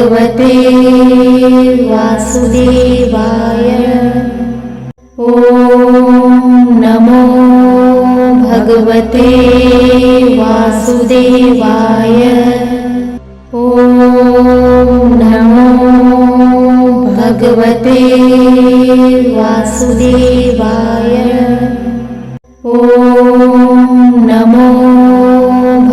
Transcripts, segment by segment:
भगवते वासुदेव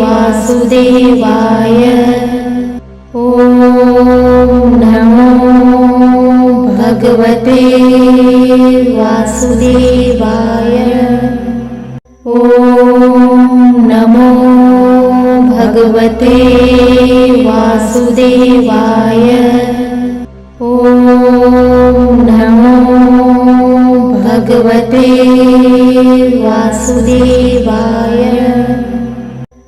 वासुदेवाय। ॐ नमो भगवते वासुदेवाय। ॐ नमो भगवते वासुदेवाय। ॐ नमो भगवते वासुदेवाय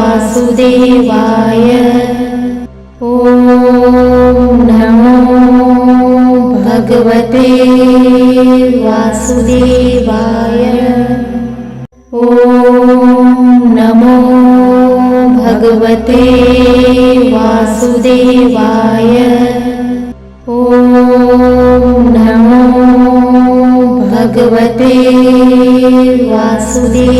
वासुदेवाय। ॐ नमो भगवते वासुदेवाय। ॐ नमो भगवते वासुदेवाय। ॐ नमो भगवते वासुदेवाय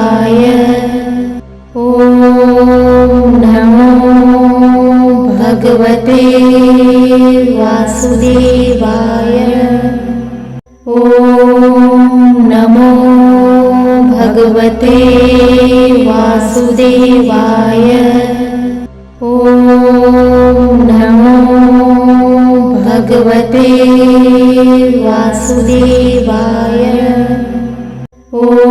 भगवते वासुदेवाय। ॐ नमो भगवते वासुदेवाय। ॐ नमो भगवते वासुदेवाय। ॐ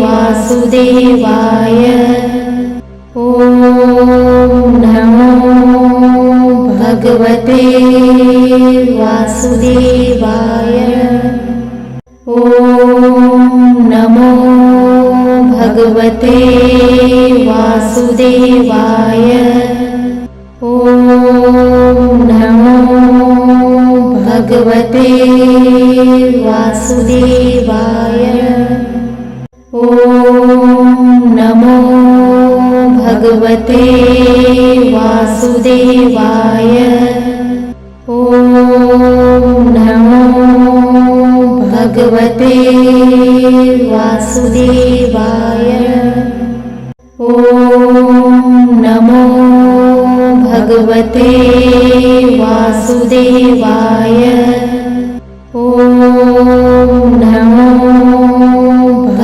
वासुदेवाय। ॐ नमो भगवते वासुदेवाय। ॐ नमो भगवते वासुदेवाय। ॐ नमो भगवते वासुदेवाय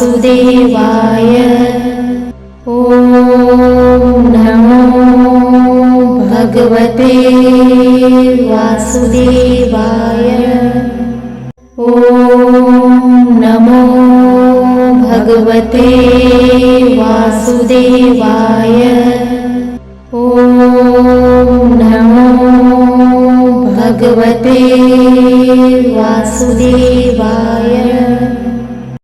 वासुदेवाय